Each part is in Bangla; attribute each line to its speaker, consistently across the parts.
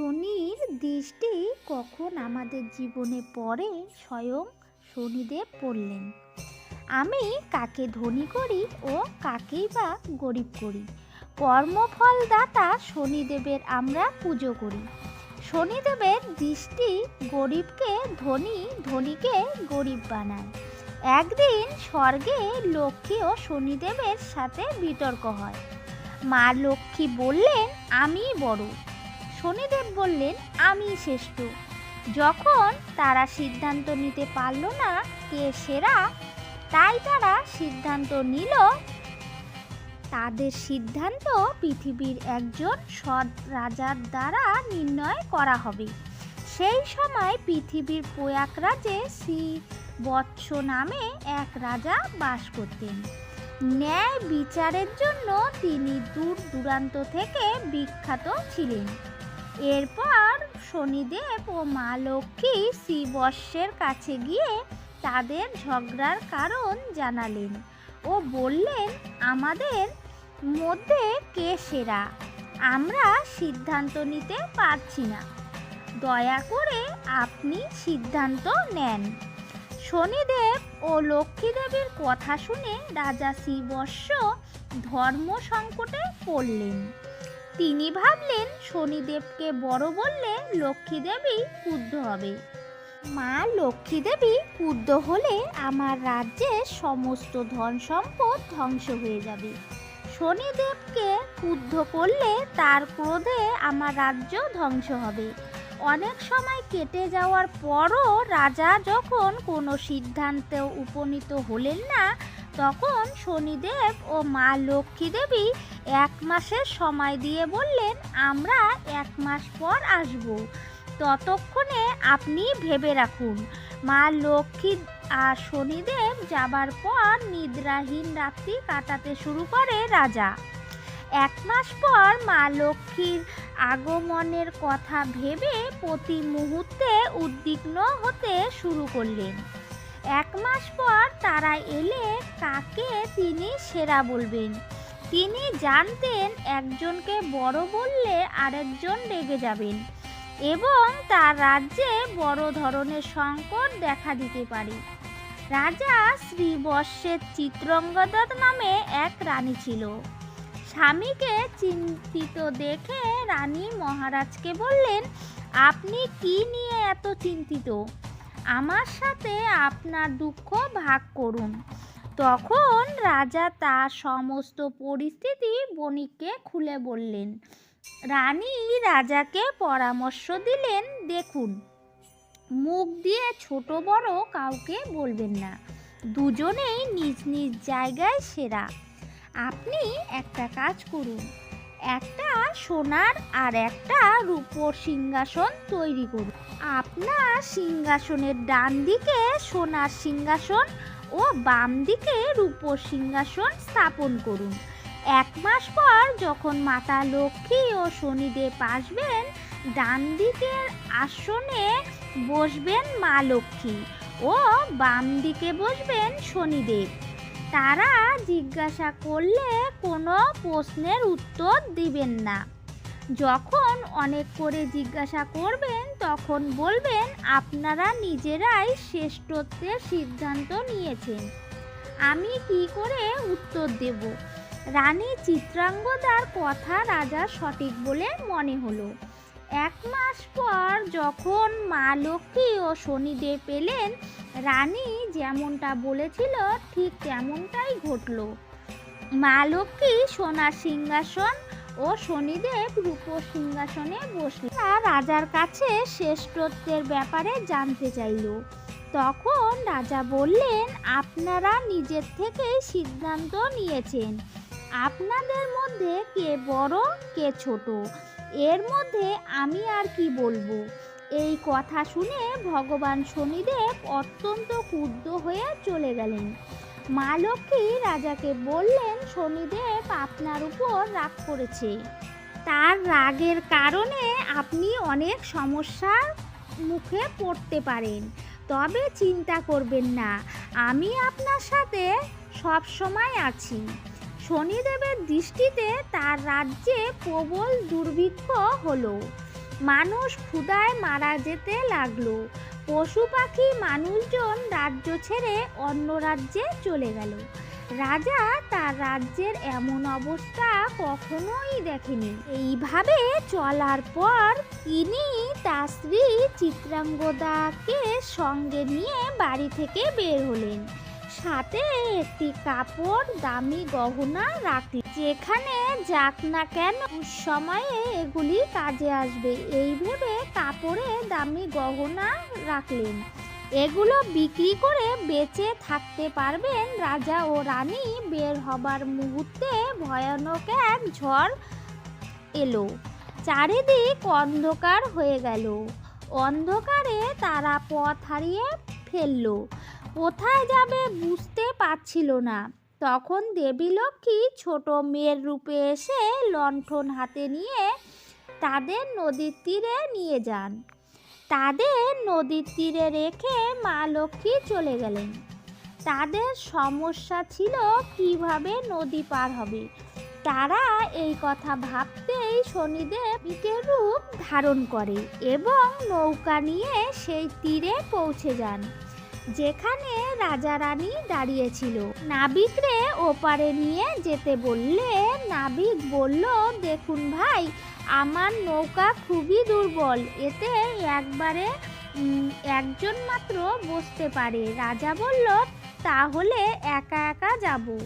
Speaker 1: শনির দৃষ্টি কখন আমাদের জীবনে পড়ে স্বয়ং শনিদেব পড়লেন আমি কাকে ধনী করি ও কাকেই বা গরিব করি? কর্মফলদাতা শনিদেবের আমরা পুজো করি। শনিদেবের দৃষ্টি গরিবকে ধনী, ধনীকে গরিব বানায়। একদিন স্বর্গে লক্ষ্মী ও শনিদেবের সাথে বিতর্ক হয়। মা লক্ষ্মী বললেন আমি বড়। শনিদেব বললেন, আমি শ্রেষ্ঠ। যখন তারা সিদ্ধান্ত নিতে পারল না কে সেরা, তাই তারা সিদ্ধান্ত নিল, তাদের সিদ্ধান্ত পৃথিবীর একজন সৎ রাজার দ্বারা নির্ণয় করা হবে। সেই সময় পৃথিবীর প্রয়াগ রাজে শ্রী বৎস নামে এক রাজা বাস করতেন। ন্যায় বিচারের জন্য তিনি দূর দূরান্ত থেকে বিখ্যাত ছিলেন। এরপর শনিদেব ও মা লক্ষ্মী শ্রীবর্ষের কাছে গিয়ে তাদের ঝগড়ার কারণ জানালেন ও বললেন, আমাদের মধ্যে কে সেরা? আমরা সিদ্ধান্ত নিতে পারছি না। দয়া করে আপনি সিদ্ধান্ত নেন। শনিদেব ও লক্ষ্মী দেবীর কথা শুনে রাজা শ্রীবর্ষ ধর্ম সংকটে পড়লেন। তিনি ভাবলেন, শনিদেবকে বড় বললে লক্ষ্মী দেবী ক্রুদ্ধ হবে। মা লক্ষ্মী দেবী ক্রুদ্ধ হলে আমার রাজ্যের সমস্ত ধন সম্পদ ধ্বংস হয়ে যাবে। শনিদেবকে ক্রুদ্ধ করলে তার ক্রোধে আমার রাজ্য ধ্বংস হবে। অনেক সময় কেটে যাওয়ার পরও রাজা যখন কোনো সিদ্ধান্তে উপনীত হলেন না তখন শনিদেব ও মা লক্ষ্মী দেবী এক মাসের সময় দিয়ে বললেন, আমরা এক মাস পর আসব। ততক্ষণে আপনি ভেবে রাখুন মা লক্ষ্মী আর শনিদেব যাবার পর নিদ্রাহীন রাত্রি কাটাতে শুরু করে রাজা। এক মাস পর মা লক্ষ্মীর আগমনের কথা ভেবে প্রতি মুহূর্তে উদ্বিগ্ন হতে শুরু করলেন। এক মাস পর তারা এলে কাকে তিনি সেরা বলবেন? তিনি জানতেন একজনকে বড় বললে আরেকজন রেগে যাবেন এবং তার রাজ্যে বড় ধরনের সংকট দেখা দিতে পারে। রাজা শ্রীবর্ষের চিত্রঙ্গদা নামে এক রানী ছিল। স্বামীকে চিন্তিত দেখে রানী মহারাজকে বললেন, আপনি কি নিয়ে এত চিন্তিত? আমার সাথে আপনার দুঃখ ভাগ করুন। তখন রাজা তার সমস্ত পরিস্থিতি বণিককে খুলে বললেন, রানী রাজাকে পরামর্শ দিলেন, দেখুন। মুখ দিয়ে ছোট বড় কাউকে বলবেন না। দুজনেই নিজ নিজ জায়গায় সেরা। আপনি একটা কাজ করুন একটা সোনার আর একটা রূপোর সিংহাসন তৈরি করুন। আপনার সিংহাসনের ডান দিকে সোনার সিংহাসন ও বাম দিকে রূপোর সিংহাসন স্থাপন করুন। এক মাস পর যখন মাতা লক্ষ্মী ও শনিদেব আসবেন, ডান দিকের আসনে বসবেন মা লক্ষ্মী ও বাম দিকে বসবেন শনিদেব। তারা জিজ্ঞাসা করলে কোনো প্রশ্নের উত্তর দিবেন না। যখন অনেক করে জিজ্ঞাসা করবেন, তখন বলবেন, আপনারা নিজেরাই শ্রেষ্ঠত্বের সিদ্ধান্ত নিয়েছেন। আমি কি করে উত্তর দেব? রানী চিত্রাঙ্গদার কথা রাজা সঠিক বলে মনে হলো। এক মাস পর যখন মা লক্ষ্মী ও শনিদেব পেলেন, রানী যেমনটা বলেছিল, ঠিক তেমনটাই ঘটলো। মা লক্ষ্মী সোনার সিংহাসন ও শনিদেব রূপ সিংহাসনে বসলেন। রাজার কাছে শ্রেষ্ঠত্বের ব্যাপারে জানতে চাইল। তখন রাজা বললেন, আপনারা নিজের থেকেই সিদ্ধান্ত নিয়েছেন। আপনাদের মধ্যে কে বড়, কে ছোট। এর মধ্যে আমি আর কি বলব? এই কথা শুনে ভগবান শনিদেব অত্যন্ত ক্রুদ্ধ হয়ে চলে গেলেন। মা লক্ষ্মী রাজাকে বললেন, শনিদেব আপনার উপর রাগ করেছে। তার রাগের কারণে আপনি অনেক সমস্যার মুখে পড়তে পারেন। তবে চিন্তা করবেন না, আমি আপনার সাথে সব সময় আছি। শনিদেবের দৃষ্টিতে তার রাজ্যে প্রবল দুর্ভিক্ষ হলো। মানুষ ক্ষুধায় মারা যেতে লাগল। পশু পাখি মানুষজন রাজ্য ছেড়ে অন্য রাজ্যে চলে গেল। রাজা তার রাজ্যের এমন অবস্থা কখনোই দেখেনি। এইভাবে চলার পর তিনি তার স্ত্রী চিত্রাঙ্গদাকে সঙ্গে নিয়ে বাড়ি থেকে বের হলেন। সাথে একটি কাপড়, দামি গহনা রাখলেন যেখানে যাক না কেন সময়ে এগুলি কাজে আসবে। এই ভেবে কাপড়ে দামি গহনা রাখলেন। এগুলো বিক্রি করে বেঁচে থাকতে পারবেন রাজা ও রানী। বের হবার মুহূর্তে ভয়ানক এক ঝড় এলো। চারিদিক অন্ধকার হয়ে গেল। অন্ধকারে তারা পথ হারিয়ে ফেলল। কোথায় যাবে বুঝতে পারছিল না। তখন দেবী লক্ষ্মী ছোট মেয়ের রূপে এসে লণ্ঠন হাতে নিয়ে তাদের নদীর তীরে নিয়ে যান। তাদের নদীর তীরে রেখে মা লক্ষ্মী চলে গেলেন। তাদের সমস্যা ছিল কীভাবে নদী পার হবে। তারা এই কথা ভাবতেই শনিদেব বিকের রূপ ধারণ করে এবং নৌকা নিয়ে সেই তীরে পৌঁছে যান। যেখানে রাজা রানী দাঁড়িয়েছিল। নাবিকরে ওপারে নিয়ে যেতে বললে নাবিক বলল, দেখুন ভাই, আমার নৌকা খুবই দুর্বল, এতে একবারে একজন মাত্র বসতে পারে। রাজা বলল, তাহলে একা একা যাব।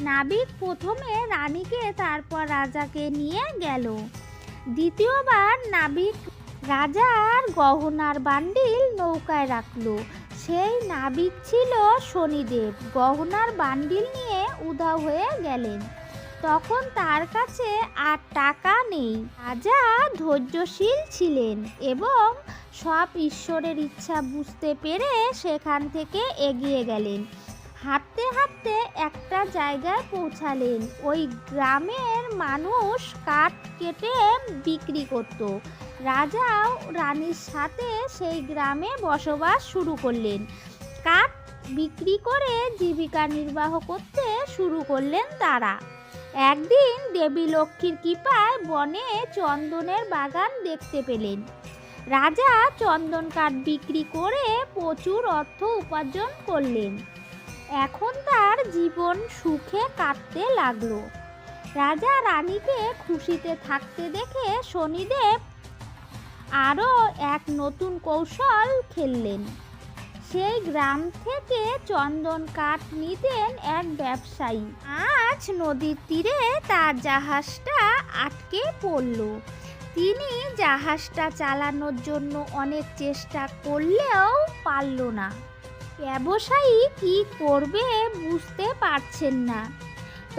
Speaker 1: নাবিক প্রথমে রানীকে, তারপর রাজাকে নিয়ে গেল। দ্বিতীয়বার নাবিক রাজার গহনার বান্ডিল নৌকায় রাখল। সেই নাবিক ছিল শনিদেব। গহনার বান্ডিল নিয়ে উধাও হয়ে গেলেন। তখন তার কাছে আর টাকা নেই। রাজা ধৈর্যশীল ছিলেন এবং সব ঈশ্বরের ইচ্ছা বুঝতে পেরে সেখান থেকে এগিয়ে গেলেন। হাঁটতে হাঁটতে একটা জায়গায় পৌঁছালেন। ওই গ্রামের মানুষ কাঠ কেটে বিক্রি করত। রাজাও রানীর সাথে সেই গ্রামে বসবাস শুরু করলেন। কাঠ বিক্রি করে জীবিকা নির্বাহ করতে শুরু করলেন তারা। একদিন দেবী লক্ষ্মীর কৃপায় বনে চন্দনের বাগান দেখতে পেলেন। রাজা চন্দন কাঠ বিক্রি করে প্রচুর অর্থ উপার্জন করলেন। এখন তার জীবন সুখে কাটতে লাগল। রাজা রানীকে খুশিতে থাকতে দেখে শনিদেব আরও এক নতুন কৌশল খেললেন। সেই গ্রাম থেকে চন্দন কাঠ নিতেন এক ব্যবসায়ী। আজ নদীর তীরে তার জাহাজটা আটকে পড়ল। তিনি জাহাজটা চালানোর জন্য অনেক চেষ্টা করলেও পারল না। ব্যবসায়ী কি করবে বুঝতে পারছেন না।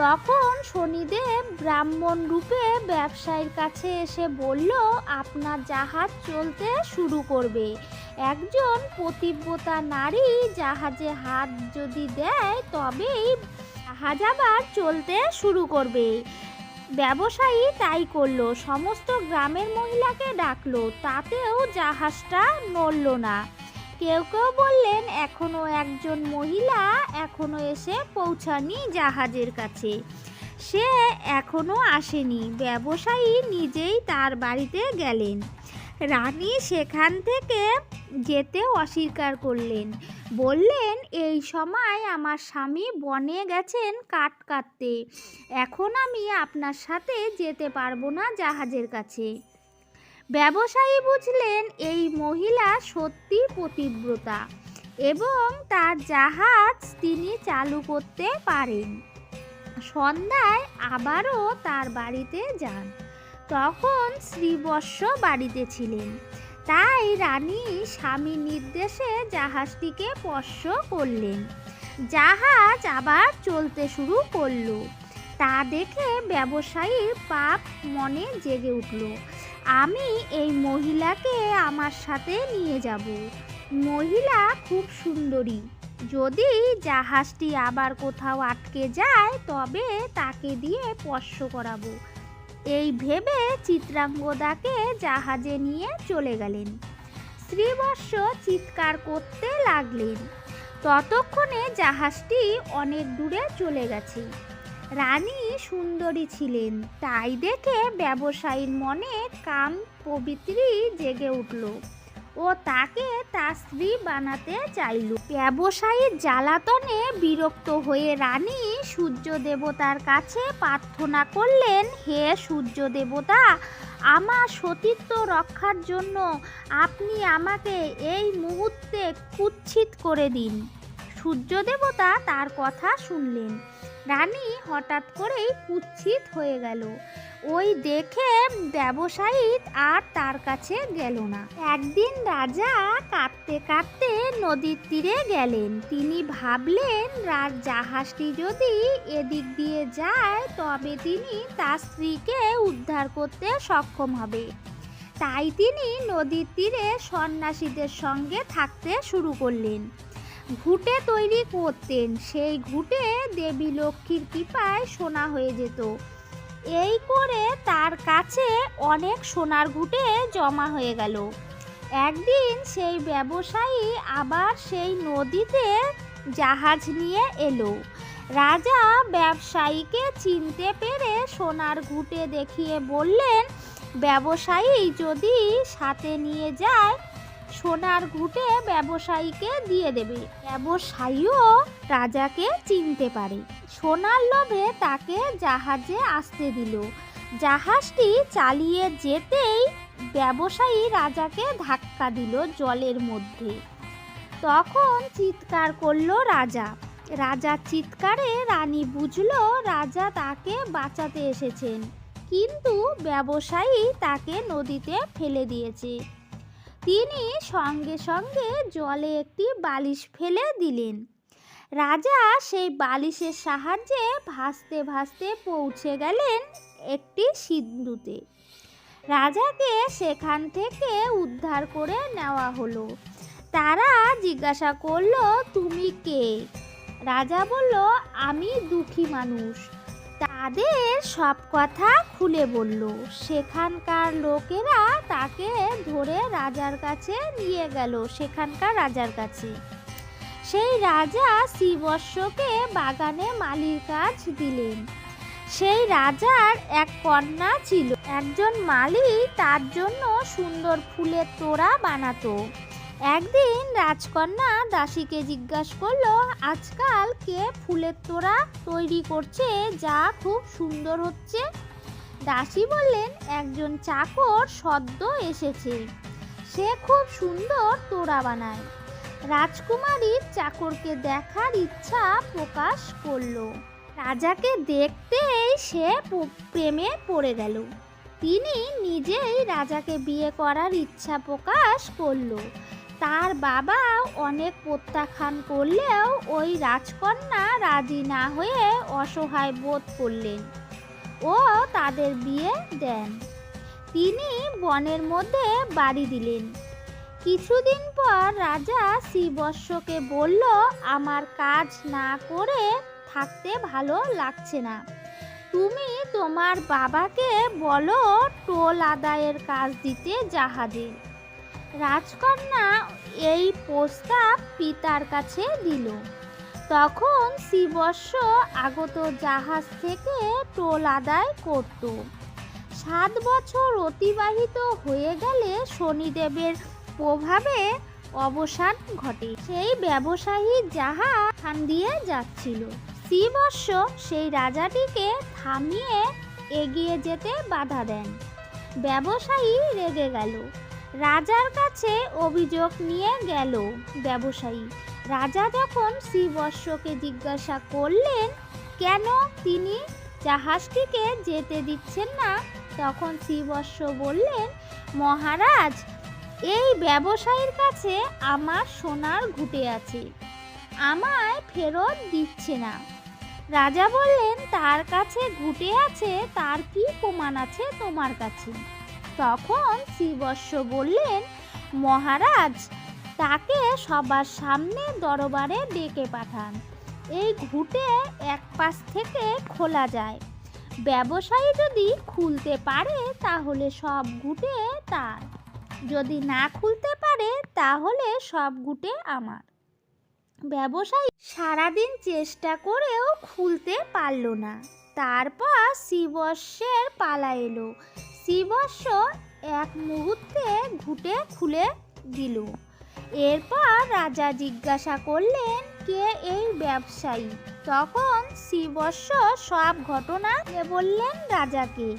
Speaker 1: তখন শনিদেব ব্রাহ্মণ রূপে ব্যবসায়ীর কাছে এসে বলল, আপনার জাহাজ চলতে শুরু করবে। একজন পতিব্রতা নারী জাহাজে হাত যদি দেয়, তবেই জাহাজ আবার চলতে শুরু করবে। ব্যবসায়ী তাই করল। সমস্ত গ্রামের মহিলাকে ডাকলো, তাতেও জাহাজটা নড়ল না। কেউ কেউ বললেন, এখনও একজন মহিলা এখনও এসে পৌঁছানি জাহাজের কাছে। সে এখনও আসেনি। ব্যবসায়ী নিজেই তার বাড়িতে গেলেন। রানী সেখান থেকে যেতে অস্বীকার করলেন। বললেন, এই সময় আমার স্বামী বনে গেছেন কাঠ কাটতে। এখন আমি আপনার সাথে যেতে পারব না জাহাজের কাছে। ব্যবসায়ী বুঝলেন এই মহিলা সত্যি পতিব্রতা এবং তার জাহাজ তিনি চালু করতে পারেন। সন্ধ্যায় আবারও তার বাড়িতে যান। তখন শ্রীবর্ষ বাড়িতে ছিলেন। তাই রানী স্বামী নির্দেশে জাহাজটিকে স্পর্শ করলেন। জাহাজ আবার চলতে শুরু করল। তা দেখে ব্যবসায়ীর পাপ মনে জেগে উঠল। আমি এই মহিলাকে আমার সাথে নিয়ে যাব। মহিলা খুব সুন্দরী। যদি জাহাজটি আবার কোথাও আটকে যায়, তবে তাকে দিয়ে স্পর্শ করাবো। এই ভেবে চিত্রাঙ্গদাকে জাহাজে নিয়ে চলে গেলেন। শ্রীবর্ষ চিৎকার করতে লাগলেন। ততক্ষণে জাহাজটি অনেক দূরে চলে গেছে। রানী সুন্দরী ছিলেন। তাই দেখে ব্যবসায়ীর মনে কাম পবিত্রী জেগে উঠল ও তাকে তার স্ত্রী বানাতে চাইল। ব্যবসায়ীর জ্বালাতনে বিরক্ত হয়ে রানী সূর্য দেবতার কাছে প্রার্থনা করলেন, হে সূর্য দেবতা আমার সতীত্ব রক্ষার জন্য আপনি আমাকে এই মুহূর্তে কুচ্ছিত করে দিন। সূর্য দেবতা তার কথা শুনলেন। রানী হঠাৎ করেই কুচ্ছিত হয়ে গেল। ওই দেখে ব্যবসায়ী আর তার কাছে গেল না। একদিন রাজা কাঁদতে কাঁদতে নদীর তীরে গেলেন। তিনি ভাবলেন, রাজ জাহাজটি যদি এদিক দিয়ে যায়, তবে তিনি তার স্ত্রীকে উদ্ধার করতে সক্ষম হবে। তাই তিনি নদীর তীরে সন্ন্যাসীদের সঙ্গে থাকতে শুরু করলেন। ঘুঁটে তৈরি করতেন। সেই ঘুটে দেবী লক্ষ্মীর কৃপায় সোনা হয়ে যেত। এই করে তার কাছে অনেক সোনার ঘুটে জমা হয়ে গেল। একদিন সেই ব্যবসায়ী আবার সেই নদীতে জাহাজ নিয়ে এলো। রাজা ব্যবসায়ীকে চিনতে পেরে সোনার ঘুটে দেখিয়ে বললেন, ব্যবসায়ী যদি সাথে নিয়ে যায় সোনার ঘুঁটে ব্যবসায়ীকে দিয়ে দেবে। ব্যবসায়ীও রাজাকে চিনতে পারে। সোনার লোভে তাকে জাহাজে আসতে দিল। জাহাজটি চালিয়ে যেতেই ব্যবসায়ী রাজাকে ধাক্কা দিল জলের মধ্যে। তখন চিৎকার করল রাজা। রাজা চিৎকারে রানী বুঝল রাজা তাকে বাঁচাতে এসেছেন। কিন্তু ব্যবসায়ী তাকে নদীতে ফেলে দিয়েছে। তিনি সঙ্গে সঙ্গে জলে একটি বালিশ ফেলে দিলেন। রাজা সেই বালিশের সাহায্যে ভাসতে ভাসতে পৌঁছে গেলেন একটি সিন্ধুতে। রাজাকে সেখান থেকে উদ্ধার করে নেওয়া হলো। তারা জিজ্ঞাসা করল, তুমি কে? রাজা বলল, আমি দুঃখী মানুষ। তাদের সব কথা খুলে বলল। সেখানকার লোকেরা তাকে ধরে রাজার কাছে নিয়ে গেল, সেখানকার রাজার কাছে। সেই রাজা শ্রীবর্ষকে বাগানে মালির কাজ দিলেন। সেই রাজার এক কন্যা ছিল। একজন মালি তার জন্য সুন্দর ফুলের তোড়া বানাতো। একদিন রাজকন্যা দাসীকে জিজ্ঞাসা করল, আজকাল কে ফুলের তোড়া তৈরি করছে যা খুব সুন্দর হচ্ছে? দাসী বললেন, একজন চাকর সদ্য এসেছে। সে খুব সুন্দর তোড়া বানায়। রাজকুমারীর চাকরকে দেখার ইচ্ছা প্রকাশ করল। রাজাকে দেখতেই সে প্রেমে পড়ে গেল। তিনি নিজেই রাজাকে বিয়ে করার ইচ্ছা প্রকাশ করল। তার বাবা অনেক প্রত্যাখ্যান করলেও ওই রাজকন্যা রাজি না হয়ে অসহায় বোধ করলেন। ও তাদের বিয়ে দেন। তিনি বনের মধ্যে বাড়ি দিলেন। কিছুদিন পর রাজা শ্রীবর্ষকে বলল, আমার কাজ না করে থাকতে ভালো লাগছে না। তুমি তোমার বাবাকে বলো, টোল আদায়ের কাজ দিতে জাহাজে। রাজকন্যা এই প্রস্তাব পিতার কাছে দিল। তখন শ্রীবর্ষ আগত জাহাজ থেকে টোল আদায় করত। সাত বছর অতিবাহিত হয়ে গেলে শনিদেবের প্রভাবে অবসান ঘটে। সেই ব্যবসায়ী জাহাজ খান দিয়ে যাচ্ছিল। শ্রীবর্ষ সেই রাজাটিকে থামিয়ে এগিয়ে যেতে বাধা দেন। ব্যবসায়ী রেগে গেল। রাজার কাছে অভিযোগ নিয়ে গেল ব্যবসায়ী। রাজা যখন শ্রীবর্ষকে জিজ্ঞাসা করলেন, কেন তিনি জাহাজটিকে যেতে দিচ্ছেন না? তখন শ্রীবর্ষ বললেন, মহারাজ, এই ব্যবসায়ীর কাছে আমার সোনার ঘুটে আছে। আমায় ফেরত দিচ্ছে না। রাজা বললেন, তার কাছে ঘুটে আছে, তার কি প্রমাণ আছে তোমার কাছে? তখন শ্রীবর্ষ বললেন, মহারাজ, তাকে সবার সামনে দরবারে ডেকে পাঠান। এই ঘুটে এক পাশ থেকে খোলা যায়। ব্যবসায়ী যদি খুলতে পারে, তাহলে সব ঘুটে তার। যদি না খুলতে পারে, তাহলে সব ঘুটে আমার। ব্যবসায়ী সারাদিন চেষ্টা করেও খুলতে পারল না। তারপর শিবস্যের পালা এলো। শিবস্য এক মুহূর্তে ঘুটে খুলে দিল। এরপর রাজা জিজ্ঞাসা করলেন, কে এই ব্যবসায়ী? তখন শিবস্য সব ঘটনা বললেন রাজাকে,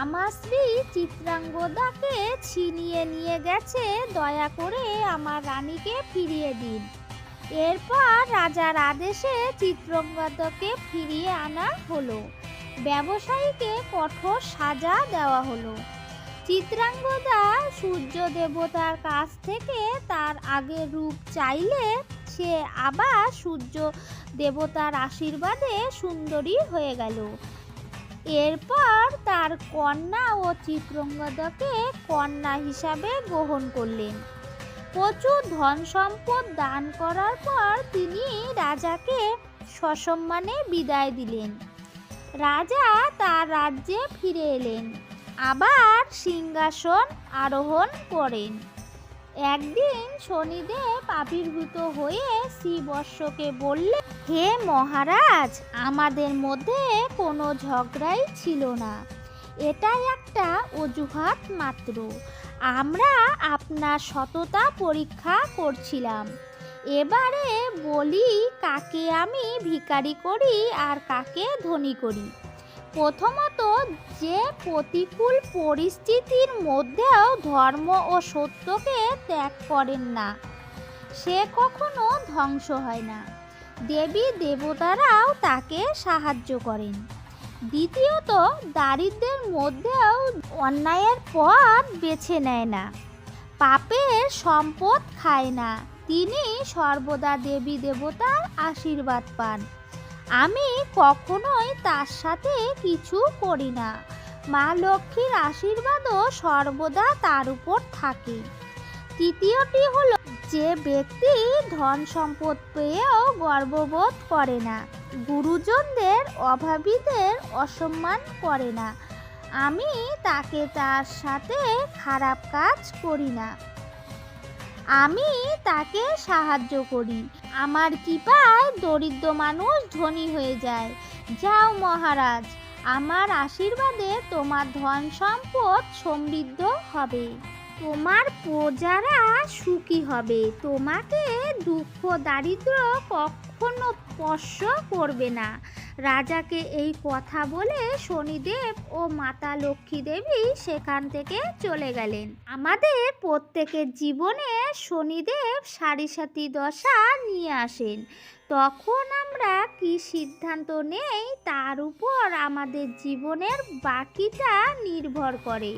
Speaker 1: আমার স্ত্রী চিত্রাঙ্গদাকে ছিনিয়ে নিয়ে গেছে, দয়া করে আমার রানীকে ফিরিয়ে দিন। এরপর রাজার আদেশে চিত্রাঙ্গদাকে ফিরিয়ে আনা হলো। ব্যবসায়ীকে কঠোর সাজা দেওয়া হলো। চিত্রাঙ্গদা সূর্য দেবতার কাছ থেকে তার আগের রূপ চাইলে সে আবার সূর্য দেবতার আশীর্বাদে সুন্দরী হয়ে গেল। এরপর তার কন্যা ও চিত্রঙ্গদাকে কন্যা হিসাবে গ্রহণ করলেন। প্রচুর ধন সম্পদ দান করার পর তিনি রাজাকে সসম্মানে বিদায় দিলেন। রাজা তার রাজ্যে ফিরে এলেন। আবার সিংহাসন আরোহণ করেন। একদিন শনিদেব আবির্ভূত হয়ে শ্রীবর্ষকে বললেন, হে মহারাজ, আমাদের মধ্যে কোনো ঝগড়াই ছিল না। এটাই একটা অজুহাত মাত্র। আমরা আপনার সততা পরীক্ষা করছিলাম। এবারে বলি কাকে আমি ভিখারি করি আর কাকে ধনী করি। প্রথমত যে প্রতিকূল পরিস্থিতির মধ্যেও ধর্ম ও সত্যকে ত্যাগ করেন না, সে কখনো ধ্বংস হয় না। দেবী দেবতারাও তাকে সাহায্য করেন। দ্বিতীয়ত, দারিদ্রের মধ্যেও অন্যায়ের পথ বেছে নেয় না। পাপের সম্পদ খায় না। তিনি সর্বদা দেবী দেবতার আশীর্বাদ পান। আমি কখনোই তার সাথে কিছু করি না। মা লক্ষ্মীর আশীর্বাদও সর্বদা তার উপর থাকে। তৃতীয়টি হল, যে ব্যক্তি ধন সম্পদ পেয়েও গর্ববোধ করে না, গুরুজনদের অভাবীদের অসম্মান করে না। আমি তাকে তার সাথে খারাপ কাজ করি না। আমি তাকে সাহায্য করি। আমার কৃপায় দরিদ্র মানুষ ধনী হয়ে যায়। যাও মহারাজ, আমার আশীর্বাদে তোমার ধন সম্পদ সমৃদ্ধ হবে। তোমার প্রজারা সুখী হবে। তোমাকে দুঃখ, দারিদ্র কখনো স্পর্শ করবে না। রাজাকে এই কথা বলে শনিদেব ও মাতা লক্ষ্মী দেবী সেখান থেকে চলে গেলেন। আমাদের প্রত্যেকের জীবনে শনিদেব সারি সাথী দশা নিয়ে আসেন। তখন আমরা কি সিদ্ধান্ত নেই, তার উপর আমাদের জীবনের বাকিটা নির্ভর করে।